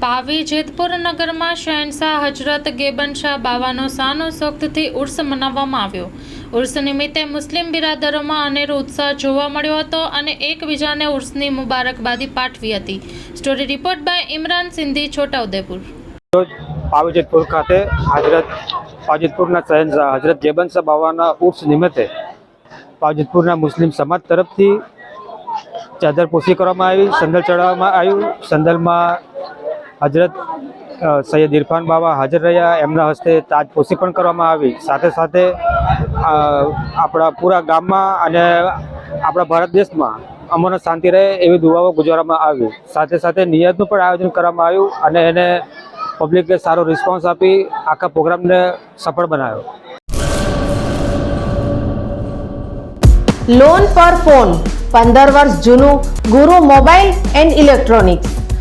પાવી જેતપુર નગરમાં શહેનશાહ હજરત ગેબનશાહ બાવાનો સાનો શોખથી ઉર્સ મનાવવામાં આવ્યો. ઉર્સ નિમિત્તે મુસ્લિમ બિરાદરોમાં અનેરો ઉત્સાહ જોવા મળ્યો હતો અને એકબીજાને ઉર્સની મુબારકબાદી પાઠવી હતી. Story report by Imran Sindhi, Chhotaudepur. રોજ પાવીજેતપુર ખાતે હજરત પાવીજેતપુરના શહેનશાહ હજરત ગેબનશાહ બાવાના ઉર્સ નિમિત્તે પાવીજેતપુરના મુસ્લિમ સમાજ તરફથી ચાદર પોષી કરવામાં આવી, સંદલ ચડાવવામાં આવ્યું. સંદલમાં હજરત સૈયદ ઇરફાન બાબા હાજર રહ્યા. એમના હસ્તે તાજપોશી પણ કરવામાં આવી. સાથે સાથે આપણા પૂરા ગામમાં અને આપણા ભારત દેશમાં અમોને શાંતિ રહે એવી દુવાઓ ગુજારવામાં આવી. સાથે સાથે નિયતનું પણ આયોજન કરવામાં આવ્યું અને એને પબ્લિકે સારો રિસ્પોન્સ આપી આખા પ્રોગ્રામને સફળ બનાવ્યો. લોન પર ફોન પંદર વર્ષ જૂનું ગુરુ મોબાઈલ એન્ડ ઇલેક્ટ્રોનિક્સ.